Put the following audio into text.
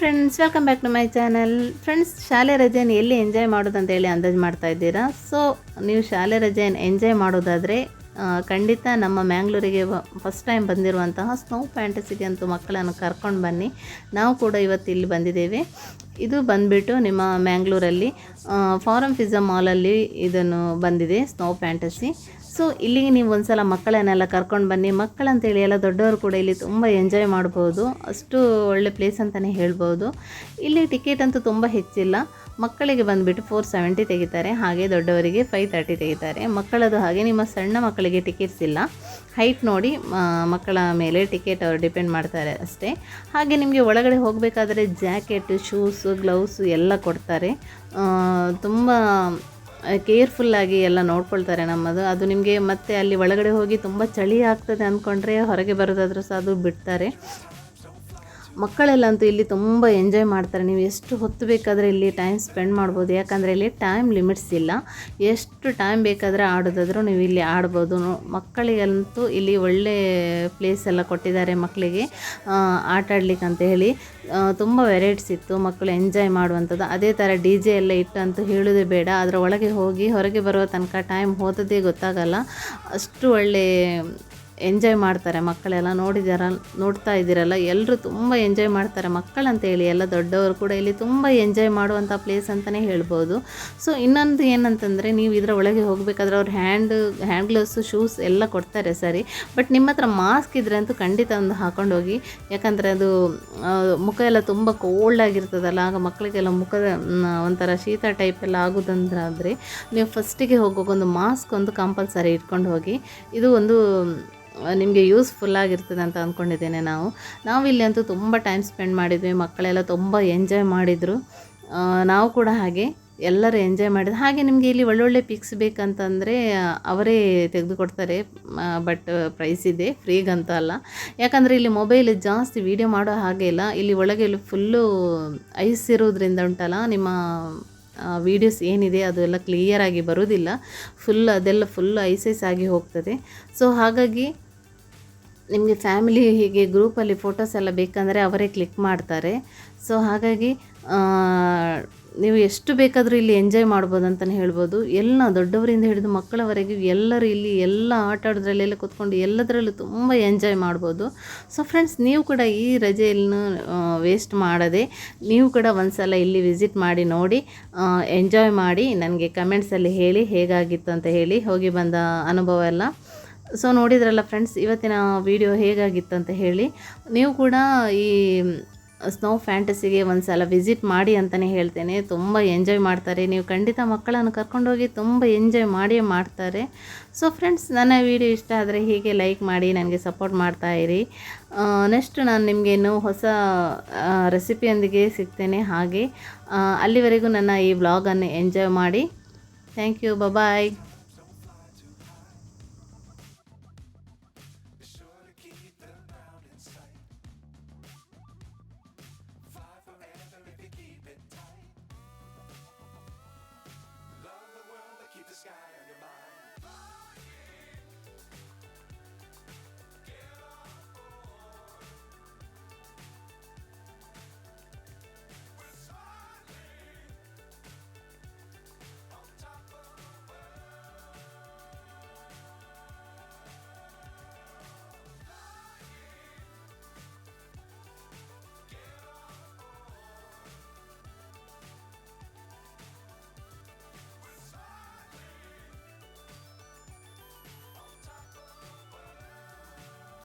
Friends welcome back to my channel friends ಶಾಲೆ ರಜೆಯನ್ನು ಎಲ್ಲಿ ಎಂಜಾಯ್ ಮಾಡೋದು ಅಂತ ಹೇಳಿ ಅಂದಾಜು ಮಾಡ್ತಾ ಇದ್ದೀರಾ? ಸೊ ನೀವು ಶಾಲೆ ರಜೆಯನ್ನು ಎಂಜಾಯ್ ಮಾಡೋದಾದರೆ ಖಂಡಿತ ನಮ್ಮ ಮ್ಯಾಂಗ್ಳೂರಿಗೆ ಫಸ್ಟ್ ಟೈಮ್ ಬಂದಿರುವಂತಹ ಸ್ನೋ ಪ್ಯಾಂಟಸಿಗೆ ಅಂತೂ ಮಕ್ಕಳನ್ನು ಕರ್ಕೊಂಡು ಬನ್ನಿ. ನಾವು ಕೂಡ ಇವತ್ತು ಇಲ್ಲಿ ಬಂದಿದ್ದೇವೆ. ಇದು ಬಂದುಬಿಟ್ಟು ನಿಮ್ಮ ಮ್ಯಾಂಗ್ಳೂರಲ್ಲಿ ಫಾರಂ ಫಿಸಮ್ ಮಾಲಲ್ಲಿ ಇದನ್ನು ಬಂದಿದೆ ಸ್ನೋ ಪ್ಯಾಂಟಸಿ ಸೊ ಇಲ್ಲಿಗೆ ನೀವು ಒಂದ್ಸಲ ಮಕ್ಕಳನ್ನೆಲ್ಲ ಕರ್ಕೊಂಡು ಬನ್ನಿ. ಮಕ್ಕಳಂತೇಳಿ ಎಲ್ಲ ದೊಡ್ಡವರು ಕೂಡ ಇಲ್ಲಿ ತುಂಬ ಎಂಜಾಯ್ ಮಾಡ್ಬೋದು. ಅಷ್ಟು ಒಳ್ಳೆ ಪ್ಲೇಸ್ ಅಂತಲೇ ಹೇಳ್ಬೋದು. ಇಲ್ಲಿ ಟಿಕೆಟ್ ಅಂತೂ ತುಂಬ ಹೆಚ್ಚಿಲ್ಲ. ಮಕ್ಕಳಿಗೆ ಬಂದುಬಿಟ್ಟು ಫೋರ್ ಸೆವೆಂಟಿ ತೆಗಿತಾರೆ. ಹಾಗೆ ದೊಡ್ಡವರಿಗೆ ಫೈವ್ ತರ್ಟಿ ತೆಗಿತಾರೆ. ಮಕ್ಕಳದು ಹಾಗೆ ನಿಮ್ಮ ಸಣ್ಣ ಮಕ್ಕಳಿಗೆ ಟಿಕೆಟ್ಸ್ ಇಲ್ಲ. ಹೈಟ್ ನೋಡಿ ಮಕ್ಕಳ ಮೇಲೆ ಟಿಕೆಟ್ ಅವರು ಡಿಪೆಂಡ್ ಮಾಡ್ತಾರೆ ಅಷ್ಟೇ. ಹಾಗೆ ನಿಮಗೆ ಒಳಗಡೆ ಹೋಗಬೇಕಾದ್ರೆ ಜಾಕೆಟ್ ಶೂಸು ಗ್ಲೌಸು ಎಲ್ಲ ಕೊಡ್ತಾರೆ. ತುಂಬ ಕೇರ್ಫುಲ್ಲಾಗಿ ಎಲ್ಲ ನೋಡ್ಕೊಳ್ತಾರೆ ನಮ್ಮದು. ಅದು ನಿಮಗೆ ಮತ್ತೆ ಅಲ್ಲಿ ಒಳಗಡೆ ಹೋಗಿ ತುಂಬ ಚಳಿ ಆಗ್ತದೆ ಅಂದ್ಕೊಂಡ್ರೆ ಹೊರಗೆ ಬರೋದಾದ್ರೂ ಸಹ ಅದು ಬಿಡ್ತಾರೆ. ಮಕ್ಕಳೆಲ್ಲಂತೂ ಇಲ್ಲಿ ತುಂಬ ಎಂಜಾಯ್ ಮಾಡ್ತಾರೆ. ನೀವು ಎಷ್ಟು ಹೊತ್ತು ಬೇಕಾದರೆ ಇಲ್ಲಿ ಟೈಮ್ ಸ್ಪೆಂಡ್ ಮಾಡ್ಬೋದು. ಯಾಕಂದರೆ ಇಲ್ಲಿ ಟೈಮ್ ಲಿಮಿಟ್ಸ್ ಇಲ್ಲ. ಎಷ್ಟು ಟೈಮ್ ಬೇಕಾದರೆ ಆಡೋದಾದರೂ ನೀವು ಇಲ್ಲಿ ಆಡ್ಬೋದು. ಮಕ್ಕಳಿಗಂತೂ ಇಲ್ಲಿ ಒಳ್ಳೆ ಪ್ಲೇಸ್ ಎಲ್ಲ ಕೊಟ್ಟಿದ್ದಾರೆ ಮಕ್ಕಳಿಗೆ. ಆಟ ಆಡ್ಲಿಕ್ಕೆ ಅಂತ ಹೇಳಿ ತುಂಬ ವೆರೈಟೀಸ್ ಇತ್ತು. ಮಕ್ಕಳು ಎಂಜಾಯ್ ಮಾಡುವಂಥದ್ದು. ಅದೇ ಥರ ಡಿ ಜೆ ಎಲ್ಲ ಇಟ್ಟು ಅಂತೂ ಹೇಳೋದೇ ಬೇಡ. ಅದರ ಒಳಗೆ ಹೋಗಿ, ಹೊರಗೆ ಬರುವ ತನಕ ಟೈಮ್ ಹೋದದ್ದೇ ಗೊತ್ತಾಗಲ್ಲ. ಅಷ್ಟು ಒಳ್ಳೆ ಎಂಜಾಯ್ ಮಾಡ್ತಾರೆ, ಮಕ್ಕಳೆಲ್ಲ ನೋಡಿದಾರ, ನೋಡ್ತಾ ಇದ್ದೀರಲ್ಲ ಎಲ್ಲರೂ ತುಂಬ ಎಂಜಾಯ್ ಮಾಡ್ತಾರೆ ಮಕ್ಕಳಂತೇಳಿ, ಎಲ್ಲ ದೊಡ್ಡವರು ಕೂಡ ಇಲ್ಲಿ ತುಂಬ ಎಂಜಾಯ್ ಮಾಡುವಂಥ ಪ್ಲೇಸ್ ಅಂತಲೇ ಹೇಳ್ಬೋದು. ಸೊ ಇನ್ನೊಂದು ಏನಂತಂದರೆ, ನೀವು ಇದರ ಒಳಗೆ ಹೋಗಬೇಕಾದ್ರೆ ಅವ್ರು ಹ್ಯಾಂಡ್ ಹ್ಯಾಂಡ್ ಗ್ಲೌಸು ಶೂಸ್ ಎಲ್ಲ ಕೊಡ್ತಾರೆ ಸರಿ ಬಟ್ ನಿಮ್ಮ ಹತ್ರ ಮಾಸ್ಕ್ ಇದ್ದರೆ ಅಂತೂ ಖಂಡಿತ ಒಂದು ಹಾಕೊಂಡು ಹೋಗಿ, ಯಾಕಂದರೆ ಅದು ಮುಖ ಎಲ್ಲ ತುಂಬ ಕೋಲ್ಡ್ ಆಗಿರ್ತದಲ್ಲ, ಆಗ ಮಕ್ಕಳಿಗೆಲ್ಲ ಮುಖದ ಒಂಥರ ಶೀತ ಟೈಪ್ ಎಲ್ಲ ಆಗೋದಂದ್ರೆ, ನೀವು ಫಸ್ಟಿಗೆ ಒಂದು ಮಾಸ್ಕ್ ಒಂದು ಕಂಪಲ್ಸರಿ ಇಟ್ಕೊಂಡು ಹೋಗಿ, ಇದು ಒಂದು ನಿಮಗೆ ಯೂಸ್ಫುಲ್ ಆಗಿರ್ತದೆ ಅಂತ ಅಂದ್ಕೊಂಡಿದ್ದೇನೆ ನಾವು. ನಾವಿಲ್ಲಿ ಅಂತೂ ತುಂಬ ಟೈಮ್ ಸ್ಪೆಂಡ್ ಮಾಡಿದ್ವಿ, ಮಕ್ಕಳೆಲ್ಲ ತುಂಬ ಎಂಜಾಯ್ ಮಾಡಿದರು. ನಾವು ಕೂಡ ಹಾಗೆ ಎಲ್ಲರೂ ಎಂಜಾಯ್ ಮಾಡಿದ್ರು. ಹಾಗೆ ನಿಮಗೆ ಇಲ್ಲಿ ಒಳ್ಳೊಳ್ಳೆ ಪಿಕ್ಸ್ ಬೇಕಂತಂದರೆ ಅವರೇ ತೆಗೆದುಕೊಡ್ತಾರೆ ಬಟ್ ಪ್ರೈಸ್ ಇದೆ ಫ್ರೀಗಂತ ಅಲ್ಲ. ಯಾಕಂದರೆ ಇಲ್ಲಿ ಮೊಬೈಲ್ ಜಾಸ್ತಿ ವೀಡಿಯೋ ಮಾಡೋ ಹಾಗೆ ಇಲ್ಲ. ಇಲ್ಲಿ ಒಳಗೆ ಇಲ್ಲಿ ಫುಲ್ಲು ಐಸ್ ಇರೋದ್ರಿಂದ ಉಂಟಲ್ಲ, ನಿಮ್ಮ ವೀಡಿಯೋಸ್ ಏನಿದೆ ಅದು ಎಲ್ಲ ಕ್ಲಿಯರಾಗಿ ಬರೋದಿಲ್ಲ. ಫುಲ್ ಅದೆಲ್ಲ ಫುಲ್ ಐಸೈಸ್ ಐಸ್ ಆಗಿ ಹೋಗ್ತದೆ. ಸೊ ಹಾಗಾಗಿ ನಿಮಗೆ ಫ್ಯಾಮಿಲಿ ಹೀಗೆ ಗ್ರೂಪಲ್ಲಿ ಫೋಟೋಸ್ ಎಲ್ಲ ಬೇಕಂದರೆ ಅವರೇ ಕ್ಲಿಕ್ ಮಾಡ್ತಾರೆ. ಸೊ ಹಾಗಾಗಿ ನೀವು ಎಷ್ಟು ಬೇಕಾದರೂ ಇಲ್ಲಿ ಎಂಜಾಯ್ ಮಾಡ್ಬೋದು ಅಂತಲೇ ಹೇಳ್ಬೋದು. ಎಲ್ಲ ದೊಡ್ಡವರಿಂದ ಹಿಡಿದು ಮಕ್ಕಳವರೆಗೆ ಎಲ್ಲರೂ ಇಲ್ಲಿ ಎಲ್ಲ ಆಟ ಆಡೋದ್ರಲ್ಲೆಲ್ಲ ಕೂತ್ಕೊಂಡು ಎಲ್ಲದರಲ್ಲೂ ತುಂಬ ಎಂಜಾಯ್ ಮಾಡ್ಬೋದು. ಸೊ ಫ್ರೆಂಡ್ಸ್ ನೀವು ಕೂಡ ಈ ರಜೆಯನ್ನು ವೇಸ್ಟ್ ಮಾಡದೆ ನೀವು ಕೂಡ ಒಂದ್ಸಲ ಇಲ್ಲಿ ವಿಸಿಟ್ ಮಾಡಿ ನೋಡಿ ಎಂಜಾಯ್ ಮಾಡಿ, ನನಗೆ ಕಮೆಂಟ್ಸಲ್ಲಿ ಹೇಳಿ ಹೇಗಾಗಿತ್ತು ಅಂತ ಹೇಳಿ ಹೋಗಿ ಬಂದ ಅನುಭವ ಎಲ್ಲ. ಸೊ ನೋಡಿದ್ರಲ್ಲ ಫ್ರೆಂಡ್ಸ್ ಇವತ್ತಿನ ವಿಡಿಯೋ ಹೇಗಾಗಿತ್ತು ಅಂತ ಹೇಳಿ, ನೀವು ಕೂಡ ಈ ಸ್ನೋ ಫ್ಯಾಂಟಸಿಗೆ ಒಂದು ಸಲ ವಿಸಿಟ್ ಮಾಡಿ ಅಂತಲೇ ಹೇಳ್ತೇನೆ. ತುಂಬ ಎಂಜಾಯ್ ಮಾಡ್ತಾರೆ. ನೀವು ಖಂಡಿತ ಮಕ್ಕಳನ್ನು ಕರ್ಕೊಂಡೋಗಿ ತುಂಬ ಎಂಜಾಯ್ ಮಾಡಿಯೇ ಮಾಡ್ತಾರೆ. ಸೊ ಫ್ರೆಂಡ್ಸ್ ನನ್ನ ವಿಡಿಯೋ ಇಷ್ಟ ಆದರೆ ಹೀಗೆ ಲೈಕ್ ಮಾಡಿ, ನನಗೆ ಸಪೋರ್ಟ್ ಮಾಡ್ತಾ ಇರಿ. ನೆಕ್ಸ್ಟ್ ನಾನು ನಿಮಗೆ ಇನ್ನೂ ಹೊಸ ರೆಸಿಪಿಯೊಂದಿಗೆ ಸಿಗ್ತೇನೆ ಹಾಗೆ. ಅಲ್ಲಿವರೆಗೂ ನನ್ನ ಈ ವ್ಲಾಗನ್ನು ಎಂಜಾಯ್ ಮಾಡಿ. Thank you bye